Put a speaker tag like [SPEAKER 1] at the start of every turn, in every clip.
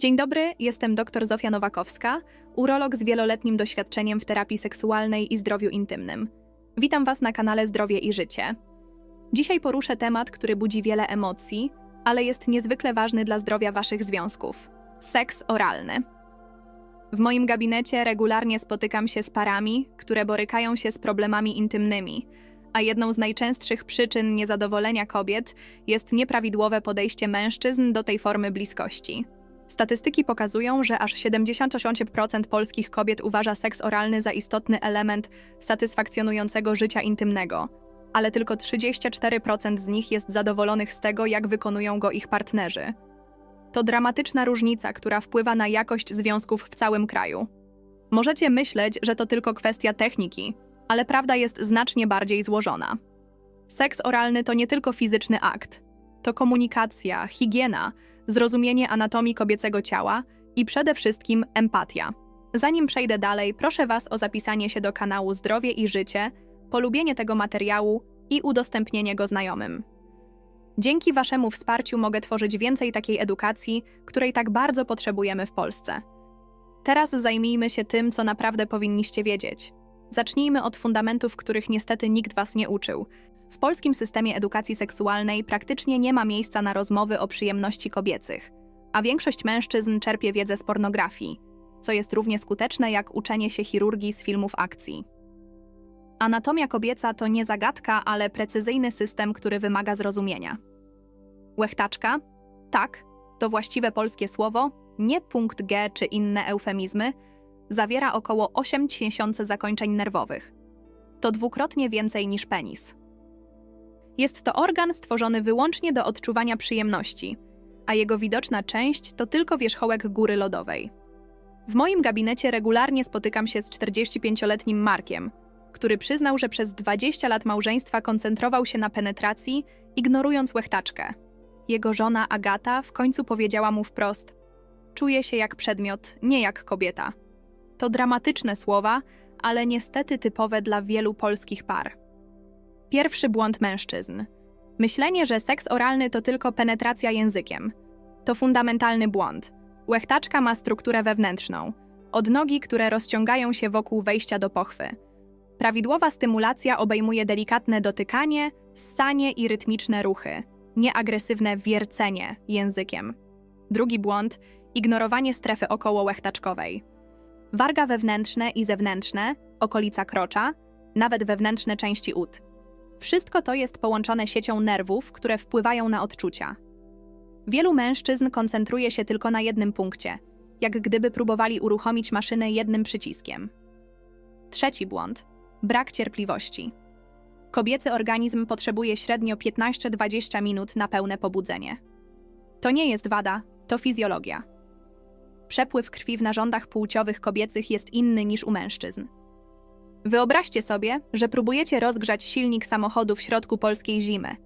[SPEAKER 1] Dzień dobry, jestem dr Zofia Nowakowska, urolog z wieloletnim doświadczeniem w terapii seksualnej i zdrowiu intymnym. Witam Was na kanale Zdrowie i Życie. Dzisiaj poruszę temat, który budzi wiele emocji, ale jest niezwykle ważny dla zdrowia Waszych związków seks oralny. W moim gabinecie regularnie spotykam się z parami, które borykają się z problemami intymnymi, a jedną z najczęstszych przyczyn niezadowolenia kobiet jest nieprawidłowe podejście mężczyzn do tej formy bliskości. Statystyki pokazują, że aż 78% polskich kobiet uważa seks oralny za istotny element satysfakcjonującego życia intymnego, ale tylko 34% z nich jest zadowolonych z tego, jak wykonują go ich partnerzy. To dramatyczna różnica, która wpływa na jakość związków w całym kraju. Możecie myśleć, że to tylko kwestia techniki, ale prawda jest znacznie bardziej złożona. Seks oralny to nie tylko fizyczny akt, to komunikacja, higiena, zrozumienie anatomii kobiecego ciała i przede wszystkim empatia. Zanim przejdę dalej, proszę Was o zapisanie się do kanału Zdrowie i Życie, polubienie tego materiału i udostępnienie go znajomym. Dzięki Waszemu wsparciu mogę tworzyć więcej takiej edukacji, której tak bardzo potrzebujemy w Polsce. Teraz zajmijmy się tym, co naprawdę powinniście wiedzieć. Zacznijmy od fundamentów, których niestety nikt Was nie uczył. W polskim systemie edukacji seksualnej praktycznie nie ma miejsca na rozmowy o przyjemności kobiecych, a większość mężczyzn czerpie wiedzę z pornografii, co jest równie skuteczne jak uczenie się chirurgii z filmów akcji. Anatomia kobieca to nie zagadka, ale precyzyjny system, który wymaga zrozumienia. Łechtaczka? Tak, to właściwe polskie słowo, nie punkt G czy inne eufemizmy, zawiera około 8 tysięcy zakończeń nerwowych. To dwukrotnie więcej niż penis. Jest to organ stworzony wyłącznie do odczuwania przyjemności, a jego widoczna część to tylko wierzchołek góry lodowej. W moim gabinecie regularnie spotykam się z 45-letnim Markiem, który przyznał, że przez 20 lat małżeństwa koncentrował się na penetracji, ignorując łechtaczkę. Jego żona Agata w końcu powiedziała mu wprost: Czuję się jak przedmiot, nie jak kobieta. To dramatyczne słowa, ale niestety typowe dla wielu polskich par. Pierwszy błąd mężczyzn. Myślenie, że seks oralny to tylko penetracja językiem. To fundamentalny błąd. Łechtaczka ma strukturę wewnętrzną. Odnogi, które rozciągają się wokół wejścia do pochwy. Prawidłowa stymulacja obejmuje delikatne dotykanie, ssanie i rytmiczne ruchy, nieagresywne wiercenie językiem. Drugi błąd ignorowanie strefy okołołechtaczkowej. Warga wewnętrzne i zewnętrzne, okolica krocza, nawet wewnętrzne części ud. Wszystko to jest połączone siecią nerwów, które wpływają na odczucia. Wielu mężczyzn koncentruje się tylko na jednym punkcie, jak gdyby próbowali uruchomić maszynę jednym przyciskiem. Trzeci błąd brak cierpliwości. Kobiecy organizm potrzebuje średnio 15-20 minut na pełne pobudzenie. To nie jest wada, to fizjologia. Przepływ krwi w narządach płciowych kobiecych jest inny niż u mężczyzn. Wyobraźcie sobie, że próbujecie rozgrzać silnik samochodu w środku polskiej zimy.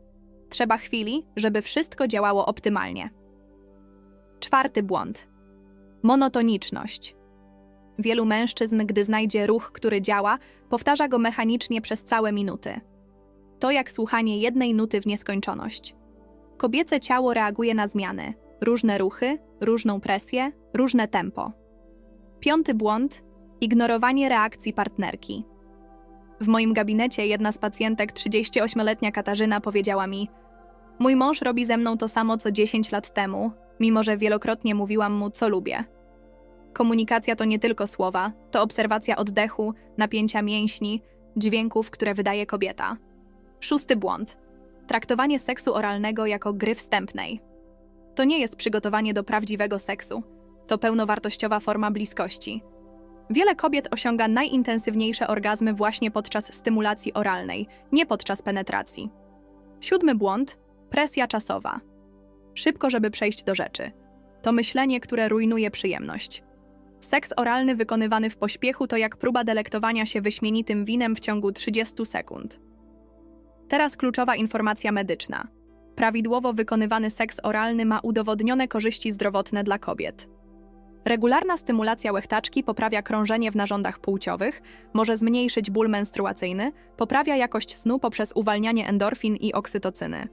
[SPEAKER 1] Trzeba chwili, żeby wszystko działało optymalnie. Czwarty błąd. Monotoniczność. Wielu mężczyzn, gdy znajdzie ruch, który działa, powtarza go mechanicznie przez całe minuty. To jak słuchanie jednej nuty w nieskończoność. Kobiece ciało reaguje na zmiany, różne ruchy, różną presję, różne tempo. Piąty błąd ignorowanie reakcji partnerki. W moim gabinecie jedna z pacjentek, 38-letnia Katarzyna, powiedziała mi: Mój mąż robi ze mną to samo co 10 lat temu, mimo że wielokrotnie mówiłam mu, co lubię. Komunikacja to nie tylko słowa, to obserwacja oddechu, napięcia mięśni, dźwięków, które wydaje kobieta. Szósty błąd. Traktowanie seksu oralnego jako gry wstępnej. To nie jest przygotowanie do prawdziwego seksu. To pełnowartościowa forma bliskości. Wiele kobiet osiąga najintensywniejsze orgazmy właśnie podczas stymulacji oralnej, nie podczas penetracji. Siódmy błąd presja czasowa. Szybko, żeby przejść do rzeczy. To myślenie, które rujnuje przyjemność. Seks oralny wykonywany w pośpiechu to jak próba delektowania się wyśmienitym winem w ciągu 30 sekund. Teraz kluczowa informacja medyczna. Prawidłowo wykonywany seks oralny ma udowodnione korzyści zdrowotne dla kobiet. Regularna stymulacja łechtaczki poprawia krążenie w narządach płciowych, może zmniejszyć ból menstruacyjny, poprawia jakość snu poprzez uwalnianie endorfin i oksytocyny.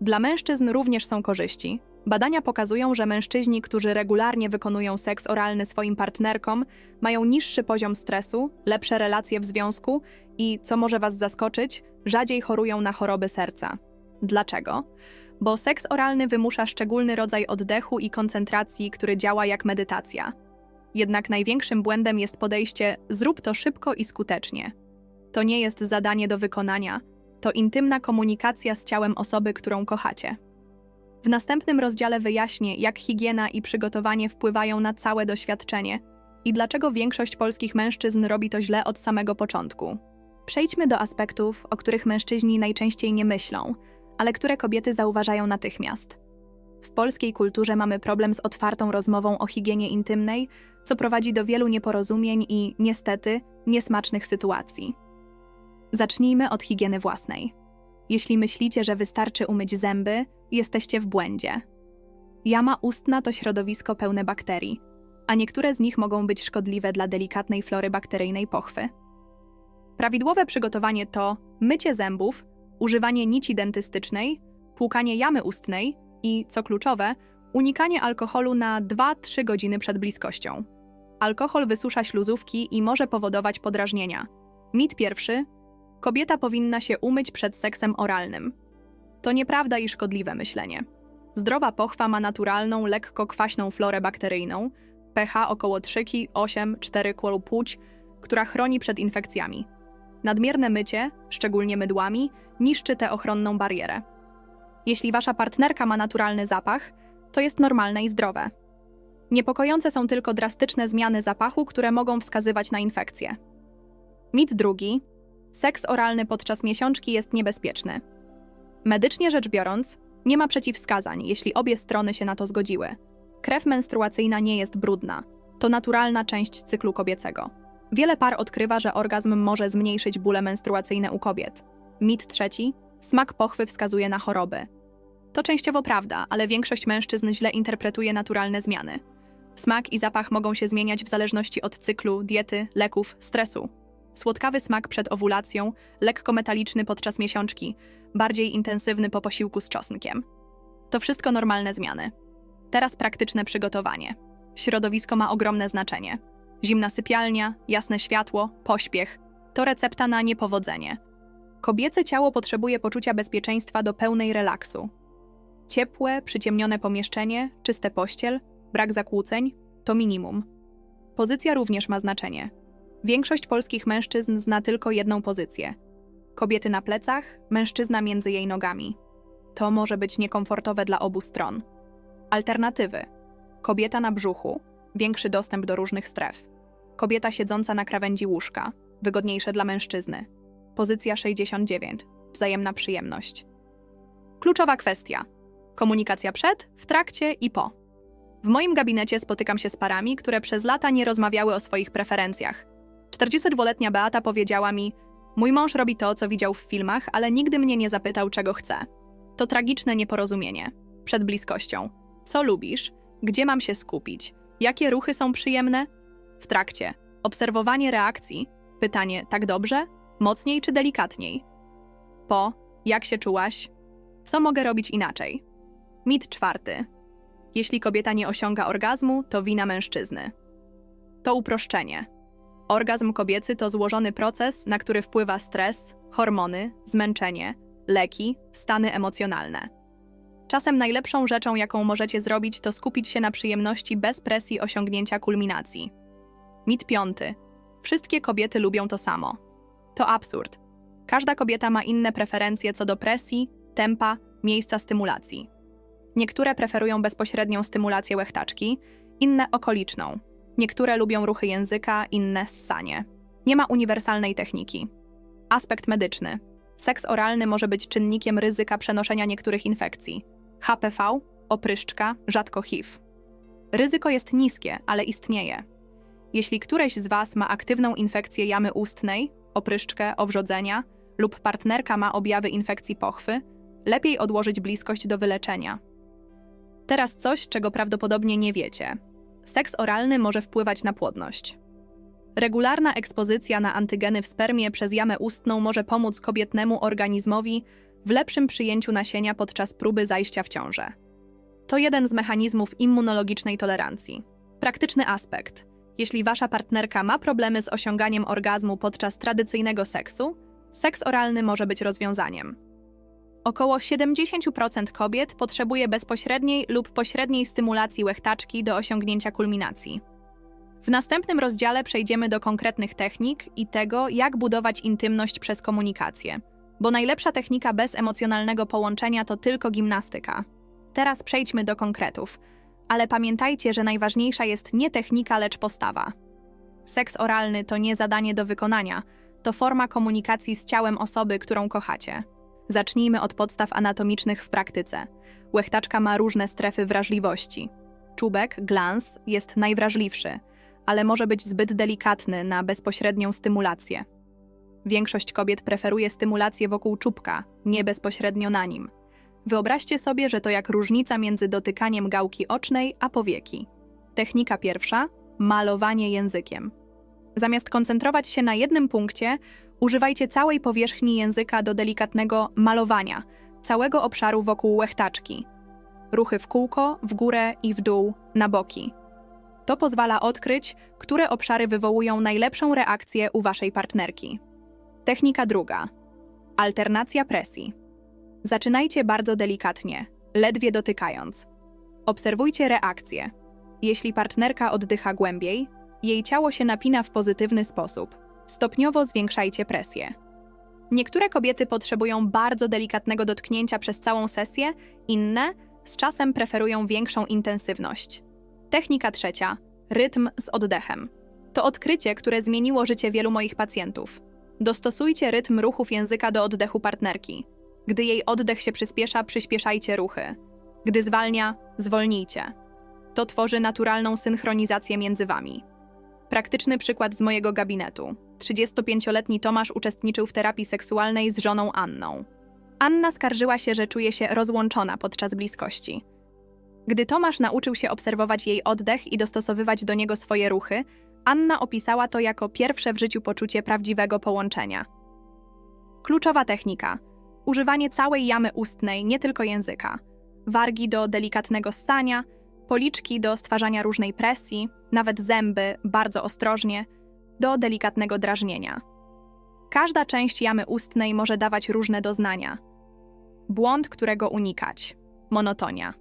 [SPEAKER 1] Dla mężczyzn również są korzyści. Badania pokazują, że mężczyźni, którzy regularnie wykonują seks oralny swoim partnerkom, mają niższy poziom stresu, lepsze relacje w związku i, co może Was zaskoczyć, rzadziej chorują na choroby serca. Dlaczego? Bo seks oralny wymusza szczególny rodzaj oddechu i koncentracji, który działa jak medytacja. Jednak największym błędem jest podejście zrób to szybko i skutecznie. To nie jest zadanie do wykonania, to intymna komunikacja z ciałem osoby, którą kochacie. W następnym rozdziale wyjaśnię, jak higiena i przygotowanie wpływają na całe doświadczenie i dlaczego większość polskich mężczyzn robi to źle od samego początku. Przejdźmy do aspektów, o których mężczyźni najczęściej nie myślą, ale które kobiety zauważają natychmiast. W polskiej kulturze mamy problem z otwartą rozmową o higienie intymnej, co prowadzi do wielu nieporozumień i, niestety, niesmacznych sytuacji. Zacznijmy od higieny własnej. Jeśli myślicie, że wystarczy umyć zęby, jesteście w błędzie. Jama ustna to środowisko pełne bakterii, a niektóre z nich mogą być szkodliwe dla delikatnej flory bakteryjnej pochwy. Prawidłowe przygotowanie to mycie zębów, używanie nici dentystycznej, płukanie jamy ustnej i, co kluczowe, unikanie alkoholu na 2-3 godziny przed bliskością. Alkohol wysusza śluzówki i może powodować podrażnienia. Mit pierwszy: kobieta powinna się umyć przed seksem oralnym. To nieprawda i szkodliwe myślenie. Zdrowa pochwa ma naturalną, lekko kwaśną florę bakteryjną, pH około 3,8 4 płeć, która chroni przed infekcjami. Nadmierne mycie, szczególnie mydłami, niszczy tę ochronną barierę. Jeśli wasza partnerka ma naturalny zapach, to jest normalne i zdrowe. Niepokojące są tylko drastyczne zmiany zapachu, które mogą wskazywać na infekcję. Mit drugi. Seks oralny podczas miesiączki jest niebezpieczny. Medycznie rzecz biorąc, nie ma przeciwwskazań, jeśli obie strony się na to zgodziły. Krew menstruacyjna nie jest brudna. To naturalna część cyklu kobiecego. Wiele par odkrywa, że orgazm może zmniejszyć bóle menstruacyjne u kobiet. Mit trzeci. Smak pochwy wskazuje na choroby. To częściowo prawda, ale większość mężczyzn źle interpretuje naturalne zmiany. Smak i zapach mogą się zmieniać w zależności od cyklu, diety, leków, stresu. Słodkawy smak przed owulacją, lekko metaliczny podczas miesiączki, bardziej intensywny po posiłku z czosnkiem. To wszystko normalne zmiany. Teraz praktyczne przygotowanie. Środowisko ma ogromne znaczenie. Zimna sypialnia, jasne światło, pośpiech to recepta na niepowodzenie. Kobiece ciało potrzebuje poczucia bezpieczeństwa do pełnej relaksu. Ciepłe, przyciemnione pomieszczenie, czyste pościel, brak zakłóceń to minimum. Pozycja również ma znaczenie. Większość polskich mężczyzn zna tylko jedną pozycję. Kobiety na plecach, mężczyzna między jej nogami. To może być niekomfortowe dla obu stron. Alternatywy: kobieta na brzuchu, większy dostęp do różnych stref. Kobieta siedząca na krawędzi łóżka, wygodniejsze dla mężczyzny. Pozycja 69. Wzajemna przyjemność. Kluczowa kwestia: komunikacja przed, w trakcie i po. W moim gabinecie spotykam się z parami, które przez lata nie rozmawiały o swoich preferencjach. 42-letnia Beata powiedziała mi: Mój mąż robi to, co widział w filmach, ale nigdy mnie nie zapytał, czego chce. To tragiczne nieporozumienie. Przed bliskością. Co lubisz? Gdzie mam się skupić? Jakie ruchy są przyjemne? W trakcie. Obserwowanie reakcji. Pytanie: tak dobrze? Mocniej czy delikatniej? Po: jak się czułaś? Co mogę robić inaczej? Mit czwarty. Jeśli kobieta nie osiąga orgazmu, to wina mężczyzny. To uproszczenie. Orgazm kobiecy to złożony proces, na który wpływa stres, hormony, zmęczenie, leki, stany emocjonalne. Czasem najlepszą rzeczą, jaką możecie zrobić, to skupić się na przyjemności bez presji osiągnięcia kulminacji. Mit piąty. Wszystkie kobiety lubią to samo. To absurd. Każda kobieta ma inne preferencje co do presji, tempa, miejsca stymulacji. Niektóre preferują bezpośrednią stymulację łechtaczki, inne okoliczną. Niektóre lubią ruchy języka, inne ssanie. Nie ma uniwersalnej techniki. Aspekt medyczny. Seks oralny może być czynnikiem ryzyka przenoszenia niektórych infekcji. HPV, opryszczka, rzadko HIV. Ryzyko jest niskie, ale istnieje. Jeśli któreś z Was ma aktywną infekcję jamy ustnej, opryszczkę, owrzodzenia lub partnerka ma objawy infekcji pochwy, lepiej odłożyć bliskość do wyleczenia. Teraz coś, czego prawdopodobnie nie wiecie. Seks oralny może wpływać na płodność. Regularna ekspozycja na antygeny w spermie przez jamę ustną może pomóc kobietnemu organizmowi w lepszym przyjęciu nasienia podczas próby zajścia w ciążę. To jeden z mechanizmów immunologicznej tolerancji. Praktyczny aspekt. Jeśli wasza partnerka ma problemy z osiąganiem orgazmu podczas tradycyjnego seksu, seks oralny może być rozwiązaniem. Około 70% kobiet potrzebuje bezpośredniej lub pośredniej stymulacji łechtaczki do osiągnięcia kulminacji. W następnym rozdziale przejdziemy do konkretnych technik i tego, jak budować intymność przez komunikację, bo najlepsza technika bez emocjonalnego połączenia to tylko gimnastyka. Teraz przejdźmy do konkretów, ale pamiętajcie, że najważniejsza jest nie technika, lecz postawa. Seks oralny to nie zadanie do wykonania, to forma komunikacji z ciałem osoby, którą kochacie. Zacznijmy od podstaw anatomicznych w praktyce. Łechtaczka ma różne strefy wrażliwości. Czubek, glans, jest najwrażliwszy, ale może być zbyt delikatny na bezpośrednią stymulację. Większość kobiet preferuje stymulację wokół czubka, nie bezpośrednio na nim. Wyobraźcie sobie, że to jak różnica między dotykaniem gałki ocznej a powieki. Technika pierwsza malowanie językiem. Zamiast koncentrować się na jednym punkcie, używajcie całej powierzchni języka do delikatnego malowania całego obszaru wokół łechtaczki. Ruchy w kółko, w górę i w dół, na boki. To pozwala odkryć, które obszary wywołują najlepszą reakcję u waszej partnerki. Technika druga. Alternacja presji. Zaczynajcie bardzo delikatnie, ledwie dotykając. Obserwujcie reakcję. Jeśli partnerka oddycha głębiej, jej ciało się napina w pozytywny sposób. Stopniowo zwiększajcie presję. Niektóre kobiety potrzebują bardzo delikatnego dotknięcia przez całą sesję, inne z czasem preferują większą intensywność. Technika trzecia rytm z oddechem. To odkrycie, które zmieniło życie wielu moich pacjentów. Dostosujcie rytm ruchów języka do oddechu partnerki. Gdy jej oddech się przyspiesza, przyspieszajcie ruchy. Gdy zwalnia, zwolnijcie. To tworzy naturalną synchronizację między wami. Praktyczny przykład z mojego gabinetu. 35-letni Tomasz uczestniczył w terapii seksualnej z żoną Anną. Anna skarżyła się, że czuje się rozłączona podczas bliskości. Gdy Tomasz nauczył się obserwować jej oddech i dostosowywać do niego swoje ruchy, Anna opisała to jako pierwsze w życiu poczucie prawdziwego połączenia. Kluczowa technika: używanie całej jamy ustnej, nie tylko języka. Wargi do delikatnego ssania, policzki do stwarzania różnej presji, nawet zęby bardzo ostrożnie, do delikatnego drażnienia. Każda część jamy ustnej może dawać różne doznania. Błąd, którego unikać monotonia.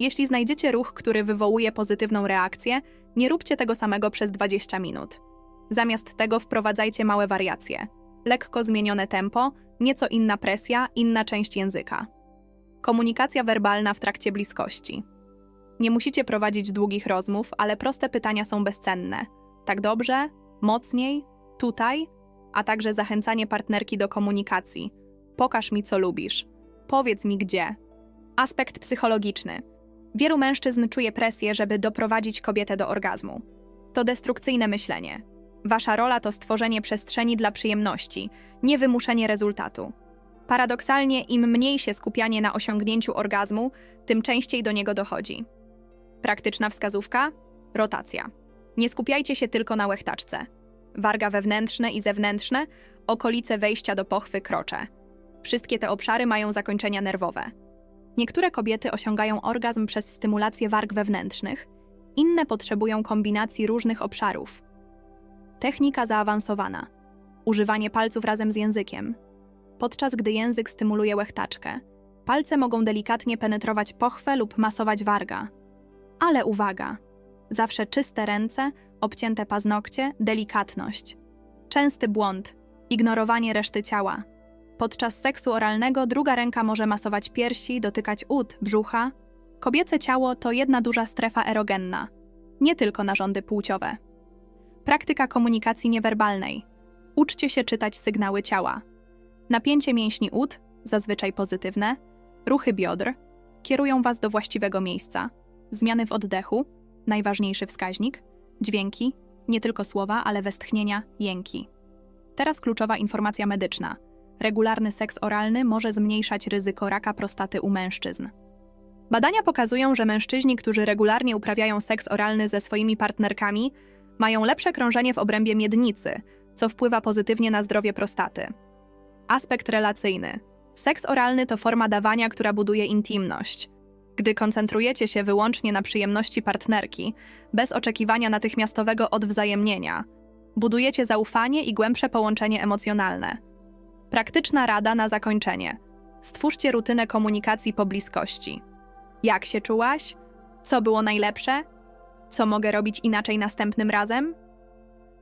[SPEAKER 1] Jeśli znajdziecie ruch, który wywołuje pozytywną reakcję, nie róbcie tego samego przez 20 minut. Zamiast tego wprowadzajcie małe wariacje. Lekko zmienione tempo, nieco inna presja, inna część języka. Komunikacja werbalna w trakcie bliskości. Nie musicie prowadzić długich rozmów, ale proste pytania są bezcenne. Tak dobrze? Mocniej? Tutaj? A także zachęcanie partnerki do komunikacji. Pokaż mi, co lubisz. Powiedz mi gdzie. Aspekt psychologiczny. Wielu mężczyzn czuje presję, żeby doprowadzić kobietę do orgazmu. To destrukcyjne myślenie. Wasza rola to stworzenie przestrzeni dla przyjemności, nie wymuszenie rezultatu. Paradoksalnie, im mniej się skupianie na osiągnięciu orgazmu, tym częściej do niego dochodzi. Praktyczna wskazówka? Rotacja. Nie skupiajcie się tylko na łechtaczce. Warga wewnętrzne i zewnętrzne, okolice wejścia do pochwy krocze. Wszystkie te obszary mają zakończenia nerwowe. Niektóre kobiety osiągają orgazm przez stymulację warg wewnętrznych, inne potrzebują kombinacji różnych obszarów. Technika zaawansowana. Używanie palców razem z językiem. Podczas gdy język stymuluje łechtaczkę, palce mogą delikatnie penetrować pochwę lub masować warga. Ale uwaga! Zawsze czyste ręce, obcięte paznokcie, delikatność. Częsty błąd ignorowanie reszty ciała. Podczas seksu oralnego druga ręka może masować piersi, dotykać ud, brzucha. Kobiece ciało to jedna duża strefa erogenna, nie tylko narządy płciowe. Praktyka komunikacji niewerbalnej. Uczcie się czytać sygnały ciała. Napięcie mięśni ud, zazwyczaj pozytywne, ruchy biodr, kierują Was do właściwego miejsca. Zmiany w oddechu, najważniejszy wskaźnik, dźwięki, nie tylko słowa, ale westchnienia, jęki. Teraz kluczowa informacja medyczna – regularny seks oralny może zmniejszać ryzyko raka prostaty u mężczyzn. Badania pokazują, że mężczyźni, którzy regularnie uprawiają seks oralny ze swoimi partnerkami, mają lepsze krążenie w obrębie miednicy, co wpływa pozytywnie na zdrowie prostaty. Aspekt relacyjny. Seks oralny to forma dawania, która buduje intymność. Gdy koncentrujecie się wyłącznie na przyjemności partnerki, bez oczekiwania natychmiastowego odwzajemnienia, budujecie zaufanie i głębsze połączenie emocjonalne. Praktyczna rada na zakończenie. Stwórzcie rutynę komunikacji po bliskości. Jak się czułaś? Co było najlepsze? Co mogę robić inaczej następnym razem?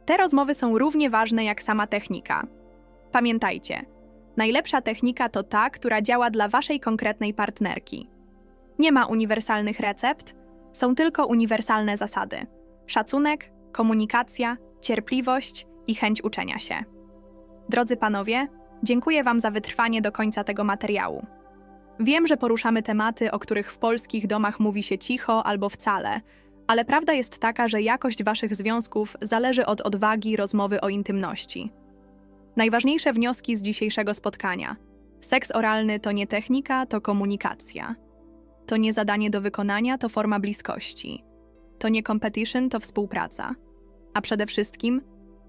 [SPEAKER 1] Te rozmowy są równie ważne jak sama technika. Pamiętajcie, najlepsza technika to ta, która działa dla waszej konkretnej partnerki. Nie ma uniwersalnych recept, są tylko uniwersalne zasady: szacunek, komunikacja, cierpliwość i chęć uczenia się. Drodzy panowie, dziękuję wam za wytrwanie do końca tego materiału. Wiem, że poruszamy tematy, o których w polskich domach mówi się cicho albo wcale, ale prawda jest taka, że jakość waszych związków zależy od odwagi rozmowy o intymności. Najważniejsze wnioski z dzisiejszego spotkania. Seks oralny to nie technika, to komunikacja. To nie zadanie do wykonania, to forma bliskości. To nie competition, to współpraca. A przede wszystkim,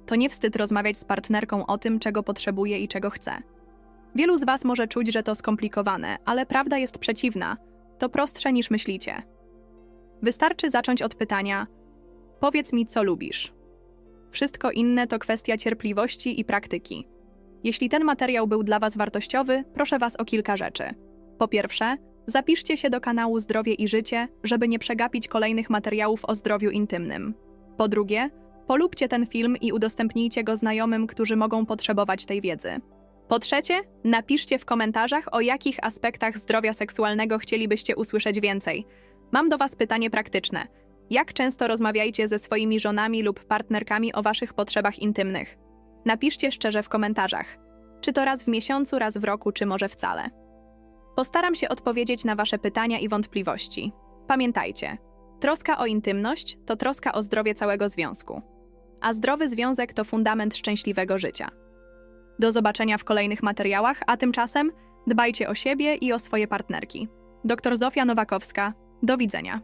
[SPEAKER 1] to nie wstyd rozmawiać z partnerką o tym, czego potrzebuje i czego chce. Wielu z Was może czuć, że to skomplikowane, ale prawda jest przeciwna. To prostsze niż myślicie. Wystarczy zacząć od pytania: Powiedz mi, co lubisz. Wszystko inne to kwestia cierpliwości i praktyki. Jeśli ten materiał był dla Was wartościowy, proszę Was o kilka rzeczy. Po pierwsze, zapiszcie się do kanału Zdrowie i Życie, żeby nie przegapić kolejnych materiałów o zdrowiu intymnym. Po drugie, polubcie ten film i udostępnijcie go znajomym, którzy mogą potrzebować tej wiedzy. Po trzecie, napiszcie w komentarzach, o jakich aspektach zdrowia seksualnego chcielibyście usłyszeć więcej. Mam do Was pytanie praktyczne. Jak często rozmawiajcie ze swoimi żonami lub partnerkami o Waszych potrzebach intymnych? Napiszcie szczerze w komentarzach. Czy to raz w miesiącu, raz w roku, czy może wcale? Postaram się odpowiedzieć na Wasze pytania i wątpliwości. Pamiętajcie, troska o intymność to troska o zdrowie całego związku. A zdrowy związek to fundament szczęśliwego życia. Do zobaczenia w kolejnych materiałach, a tymczasem dbajcie o siebie i o swoje partnerki. Dr Zofia Nowakowska. Do widzenia.